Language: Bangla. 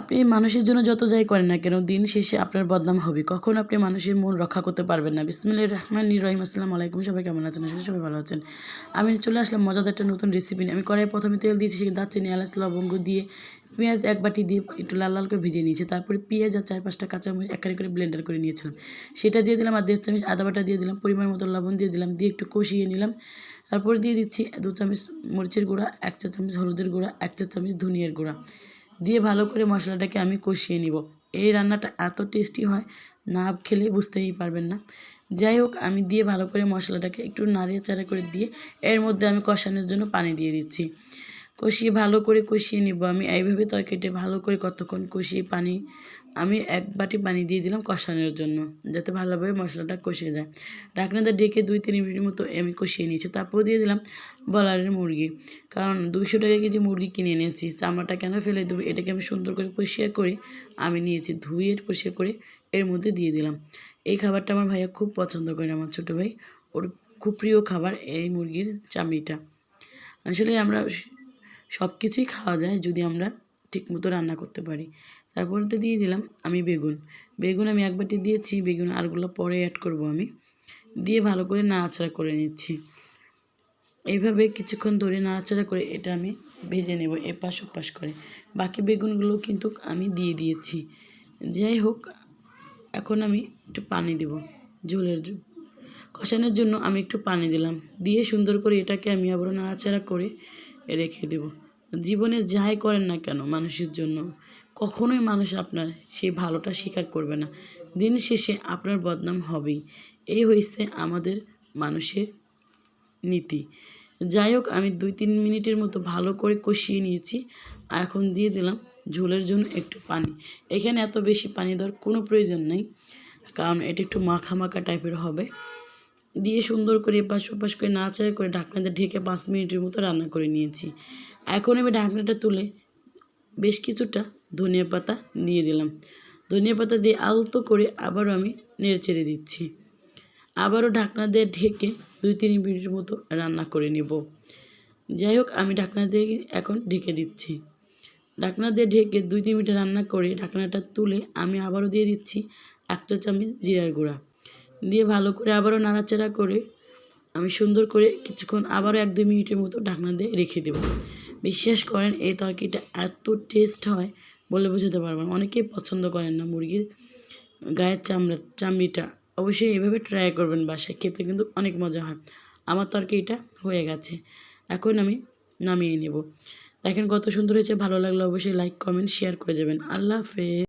আপনি মানুষের জন্য যত যাই করেন না কেন, দিন শেষে আপনার বদনাম হবে। কখন আপনি মানুষের মন রক্ষা করতে পারবেন না। বিসমিল্লাহির রহমানির রহিম। আসসালামু আলাইকুম। সবাই কেমন আছেন? করি সবাই ভালো আছেন। আমি চলে আসলাম মজাদার একটা নতুন রেসিপি নিয়ে। আমি কড়াই প্রথমে তেল দিয়েছি, সেখানে দারচিনি, এলাচ, লবঙ্গ দিয়ে পেঁয়াজ এক বাটি দিয়ে একটু লাল লাল করে ভিজিয়ে নিয়েছি। তারপরে পেঁয়াজ আর চার পাঁচটা কাঁচামরিচ একখানে করে ব্লেন্ডার করে নিয়েছিলাম। সেটা দিয়ে দিলাম আর দেড় চামচ আদা বাটা দিয়ে দিলাম, পরিমাণ মতো লবণ দিয়ে দিলাম, দিয়ে একটু কষিয়ে নিলাম। তারপরে দিয়ে দিচ্ছি দু চামচ মরিচের গুঁড়া, এক চা চামচ হলুদের গুঁড়া, এক চা চামচ ধনিয়ার গুঁড়া। দিয়ে ভালো করে মশলাটাকে আমি কষিয়ে নিব। এই রান্নাটা এত টেস্টি হয়, না খেলে বুঝতেই পারবেন না। যাই হোক, আমি দিয়ে ভালো করে মশলাটাকে একটু নাড়িয়ে চাড়া করে দিয়ে এর মধ্যে আমি কষানোর জন্য পানি দিয়ে দিচ্ছি। কষিয়ে ভালো করে কষিয়ে নিব। আমি এইভাবে তরকারিটা ভালো করে কতক্ষণ কষিয়ে পানি, আমি এক বাটি পানি দিয়ে দিলাম কষানোর জন্য, যাতে ভালোভাবে মশলাটা কষে যায়। ঢাকনাটা ডেকে দুই তিন মিনিটের মতো আমি কষিয়ে নিয়েছি। তারপর দিয়ে দিলাম বলারের মুরগি। কারণ দুইশো টাকা কেজি মুরগি কিনে এনেছি, চামড়াটা কেন ফেলে দেবো এটাকে আমি সুন্দর করে পরিষ্কার করে আমি নিয়েছি, ধুয়ে পরিষ্কার করে এর মধ্যে দিয়ে দিলাম। এই খাবারটা আমার ভাইয়া খুব পছন্দ করে, আমার ছোটো ভাই। ওর খুব প্রিয় খাবার এই মুরগির চামড়িটা আসলে আমরা সব কিছুই খাওয়া যায় যদি আমরা ঠিকমতো রান্না করতে পারি। তারপর তো দিয়ে দিলাম আমি বেগুন। বেগুন আমি এক বাটি দিয়েছি, বেগুন আরগুলো পরে অ্যাড করব আমি। দিয়ে ভালো করে নাড়াচাড়া করে নিচ্ছি। এইভাবে কিছুক্ষণ ধরে নাড়াচাড়া করে এটা আমি ভেজে নেব এপাশ ওপাশ করে। বাকি বেগুনগুলো কিন্তু আমি দিয়ে দিয়েছি। যাই হোক, এখন আমি একটু পানি দেব ঝোলের কষানোর জন্য আমি একটু পানি দিলাম। দিয়ে সুন্দর করে এটাকে আমি আবারও নাড়াচাড়া করে রেখে দেব। জীবনে যাই করেন না কেন মানুষের জন্য? কখনোই মানুষ আপনার সেই ভালোটা স্বীকার করবে না। দিন শেষে আপনার বদনাম হবেই। এই হয়েছে আমাদের মানুষের নীতি। যাই হোক, আমি দুই তিন মিনিটের মতো ভালো করে কষিয়ে নিয়েছি এখন দিয়ে দিলাম ঝোলের জন্য একটু পানি। এখানে এত বেশি পানি দেওয়ার কোনো প্রয়োজন নেই। কারণ এটা একটু মাখা মাখা টাইপের হবে। দিয়ে সুন্দর করে এপাশ ওপাশ করে নাড়াচাড়া করে ঢাকনাতে ঢেকে পাঁচ মিনিটের মতো রান্না করে নিয়েছি। এখন আমি ঢাকনাটা তুলে বেশ কিছুটা ধনিয়া পাতা দিয়ে দিলাম। ধনিয়া পাতা দিয়ে আলতো করে আবারও আমি নেড়ে চেড়ে দিচ্ছি। আবারও ঢাকনা দিয়ে ঢেকে দুই তিন মিনিটের মতো রান্না করে নেব। যাই হোক, আমি ঢাকনা দিয়ে এখন ঢেকে দিচ্ছি। ঢাকনা দিয়ে ঢেকে দুই তিন মিনিট রান্না করে ঢাকনাটা তুলে আমি আবারও দিয়ে দিচ্ছি এক চা চামচ জিরার গুঁড়া। দিয়ে ভালো করে আবারও নাড়াচাড়া করে আমি সুন্দর করে কিছুক্ষণ আবারও এক দুই মিনিটের মতো ঢাকনা দিয়ে রেখে দেবো। বিশ্বাস করেন, এই তরকারিটা এত টেস্ট হয় বলে বোঝাতে পারব না। অনেকেই পছন্দ করেন না মুরগির গায়ের চামড়া, চামড়িটা। অবশ্যই এভাবে ট্রাই করবেন বাসায়, খেতে কিন্তু অনেক মজা হয়। আমার তরকারিটা হয়ে গেছে। এখন আমি নামিয়ে নেব। দেখেন কত সুন্দর হয়েছে, ভালো লাগল অবশ্যই লাইক কমেন্ট শেয়ার করে যাবেন। আল্লাহ হাফেজ।